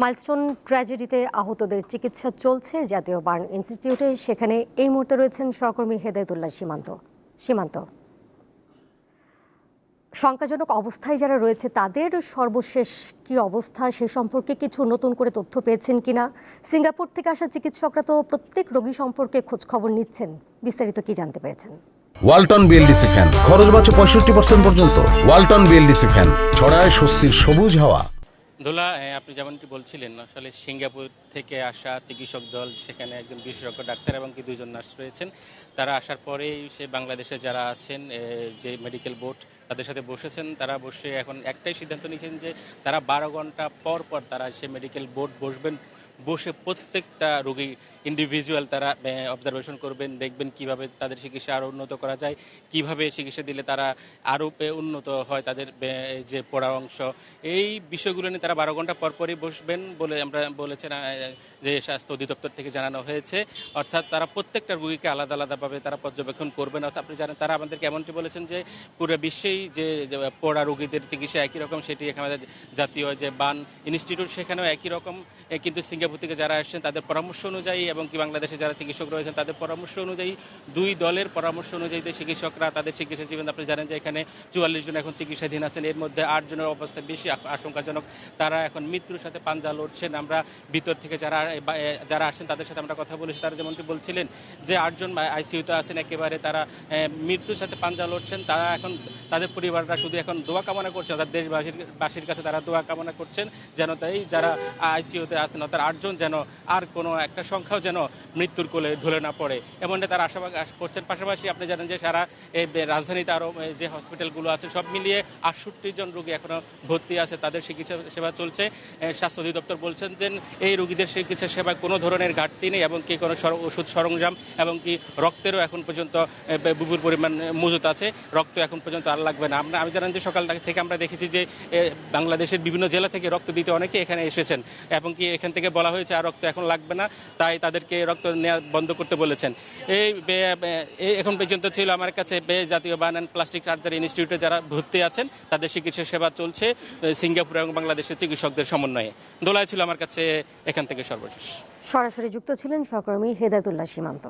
Milestone ট্র্যাজেডিতে আহতদের চিকিৎসা চলছে, জাতীয় বার্ন ইনস্টিটিউটে। সেখানে এই মুহূর্তে রয়েছেন সহকর্মী হেদায়তুল্লাহ সীমান্ত সীমান্ত। শঙ্কাজনক অবস্থায় যারা রয়েছে, তাদের সর্বশেষ কি অবস্থা, সে সম্পর্কে কিছু নতুন করে তথ্য পেয়েছেন কিনা? সিঙ্গাপুর থেকে আসা চিকিৎসকরা তো প্রত্যেক রোগী সম্পর্কে খোঁজ খবর নিচ্ছেন। বিস্তারিত কি জানতে পেরেছেন? Walton BLDC fan. খরচ বাঁচে পঁয়ষট্টি পার্সেন্ট পর্যন্ত। Walton BLDC fan. ছড়ায় স্বস্তির সবুজ হাওয়া। এ, আপনি যেমনটি বলছিলেন আসলে সিঙ্গাপুর থেকে আসা চিকিৎসক দল সেখানে একজন বিশেষজ্ঞ ডাক্তার এবং কি দুজন নার্স রয়েছেন। তারা আসার পরেই সে বাংলাদেশে যারা আছেন যে মেডিকেল বোর্ড তাদের সাথে বসেছেন। তারা বসে এখন একটাই সিদ্ধান্ত নিয়েছেন যে তারা বারো ঘণ্টা পর পর তারা সে মেডিকেল বোর্ড বসবেন বসে প্রত্যেকটা রোগী ইন্ডিভিজুয়াল তারা অবজারভেশন করবেন, দেখবেন কীভাবে তাদের চিকিৎসা আরও উন্নত করা যায়, কীভাবে চিকিৎসা দিলে তারা আরও উন্নত হয় তাদের যে পড়া অংশ। এই বিষয়গুলো নিয়ে তারা বারো ঘণ্টা পরপরই বসবেন বলে আমরা বলেছেন যে স্বাস্থ্য অধিদপ্তর থেকে জানানো হয়েছে। অর্থাৎ তারা প্রত্যেকটা রুগীকে আলাদা আলাদাভাবে তারা পর্যবেক্ষণ করবেন। অর্থাৎ আপনি জানেন, তারা আমাদেরকে এমনটি বলেছেন যে, পুরো বিশ্বেই যে পড়া রোগীদের চিকিৎসা একই রকম, সেটি এখানে আমাদের জাতীয় যে বান ইনস্টিটিউট সেখানেও একই রকম। কিন্তু সিঙ্গাপুর থেকে যারা আসছেন, তাদের পরামর্শ অনুযায়ী এবং কি বাংলাদেশে যারা চিকিৎসক রয়েছেন, তাদের পরামর্শ অনুযায়ী দুই দলের পরামর্শ অনুযায়ী যে চিকিৎসকরা তাদের চিকিৎসা জীবন, আপনি জানেন যে এখানে চুয়াল্লিশ জন এখন চিকিৎসাধীন আছেন। এর মধ্যে আট জনের অবস্থা বেশি আশঙ্কাজনক। তারা এখন মৃত্যুর সাথে পাঞ্জা লড়ছেন। আমরা ভিতর থেকে যারা যারা আসছেন তাদের সাথে আমরা কথা বলেছি। তারা যেমনটি বলছিলেন যে আটজন আইসিইউতে আছেন, একেবারে তারা মৃত্যুর সাথে পাঞ্জা লড়ছেন। তারা এখন, তাদের পরিবাররা শুধু এখন দোয়া কামনা করছেন তাদের দেশবাসীর, বাসীর কাছে তারা দোয়া কামনা করছেন, যেন তাই যারা আইসিইউতে আছেন, অর্থাৎ আটজন যেন আর কোনো একটা সংখ্যাও যেন মৃত্যুর কোলে ঢলে না পড়ে। এমনটা তারা আশা করছেন। পাশাপাশি আপনি জানেন যে সারা এই রাজধানীতে আরও যে হসপিটালগুলো আছে, সব মিলিয়ে আটষট্টি জন রোগী এখনও ভর্তি আছে, তাদের চিকিৎসা সেবা চলছে। স্বাস্থ্য অধিদপ্তর বলছেন যে এই রোগীদের চিকিৎসা সেবা কোনো ধরনের ঘাটতি নেই এবং কি কোনো ওষুধ সরঞ্জাম এবং কি রক্তেরও এখন পর্যন্ত বিপুল পরিমাণ মজুত আছে। রক্ত এখন পর্যন্ত আর লাগবে না। আমরা আমি জানেন যে সকাল থেকে আমরা দেখেছি যে বাংলাদেশের বিভিন্ন জেলা থেকে রক্ত দিতে অনেকে এখানে এসেছেন। এবং কি এখান থেকে বলা হয়েছে, আর রক্ত এখন লাগবে না। তাই তাদেরকে রক্ত নেওয়া বন্ধ করতে বলেছেন। এই এখন পর্যন্ত ছিল আমার কাছে বে, জাতীয় বান অ্যান্ড প্লাস্টিক সার্জারি ইনস্টিটিউটে যারা ভর্তি আছেন, তাদের চিকিৎসা সেবা চলছে সিঙ্গাপুর এবং বাংলাদেশের চিকিৎসকদের সমন্বয়ে। দোলায় ছিল আমার কাছে এখান থেকে সর্বশেষ। সরাসরি যুক্ত ছিলেন সহকর্মী হেদায়তুল্লাহ সীমান্ত।